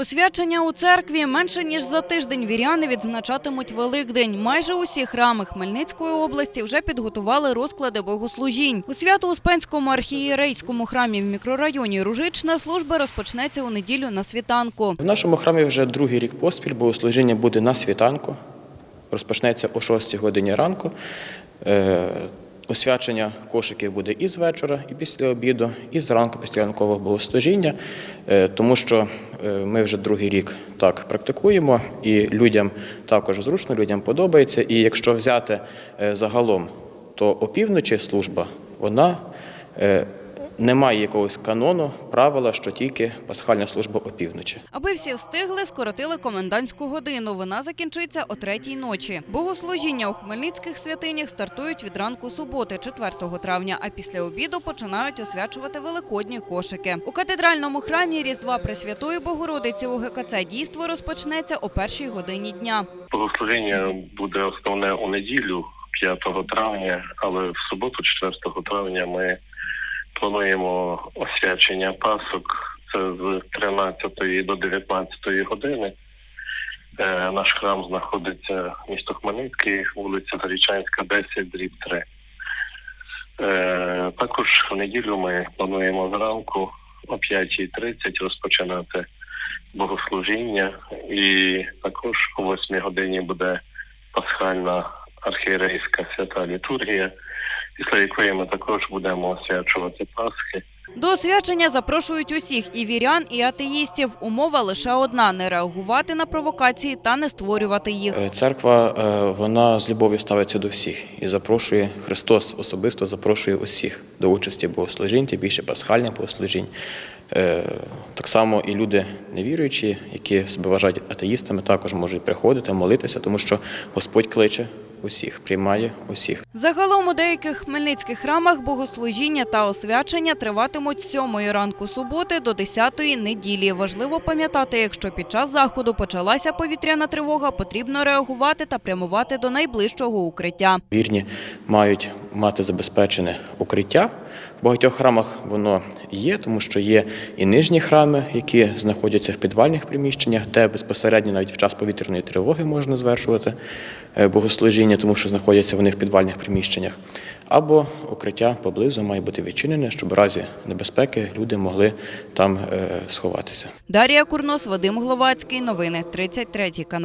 Освячення у церкві менше ніж за тиждень віряни відзначатимуть Великдень. Майже усі храми Хмельницької області вже підготували розклади богослужінь. У Свято-Успенському архієрейському храмі в мікрорайоні Ружична служба розпочнеться у неділю на світанку. В нашому храмі вже другий рік поспіль богослужіння буде на світанку. Розпочнеться о 6 годині ранку. Освячення кошиків буде і з вечора, і після обіду, і зранку після ранкового богослужіння, Е, тому що е, ми вже другий рік так практикуємо, і людям також зручно, людям подобається. І якщо взяти е, загалом, то опівночі служба вона е, не має якогось канону, правила, що тільки пасхальна служба опівночі. Аби всі встигли, скоротили комендантську годину. Вона закінчиться о третій ночі. Богослужіння у хмельницьких святинях стартують від ранку суботи, 4 травня, а після обіду починають освячувати великодні кошики. У катедральному храмі Різдва Пресвятої Богородиці у ГКЦ дійство розпочнеться о першій годині дня. Богослужіння буде основне у неділю, 5 травня, але в суботу, 4 травня, ми плануємо освячення пасок. Це з 13 до 19 години. Е, Наш храм знаходиться місто Хмельницький, вулиця Зарічанська, 10, дріб 3. Е, Також в неділю ми плануємо зранку о 5.30 розпочинати богослужіння, і також о 8 годині буде пасхальна архієрейська свята літургія, після якої ми також будемо освячувати Пасхи. До освячення запрошують усіх і вірян, і атеїстів. Умова лише одна – не реагувати на провокації та не створювати їх. Е, Церква е, вона з любов'ю ставиться до всіх і запрошує Христос особисто запрошує усіх до участі богослужінь, тим більше пасхальних богослужінь. Е, Так само і люди невіруючі, які себе вважають атеїстами, також можуть приходити, молитися, тому що Господь кличе усіх, приймає усіх. Загалом у деяких хмельницьких храмах богослужіння та освячення триватимуть з 7 ранку суботи до 10 неділі. Важливо пам'ятати, якщо під час заходу почалася повітряна тривога, потрібно реагувати та прямувати до найближчого укриття. Вірні мають мати забезпечене укриття. В багатьох храмах воно є, тому що є і нижні храми, які знаходяться в підвальних приміщеннях, де безпосередньо навіть в час повітряної тривоги можна звершувати е, богослужіння, тому що знаходяться вони в підвальних приміщеннях. Або укриття поблизу має бути відчинене, щоб в разі небезпеки люди могли там е, сховатися. Дарія Курнос, Вадим Гловацький. Новини 33 канал.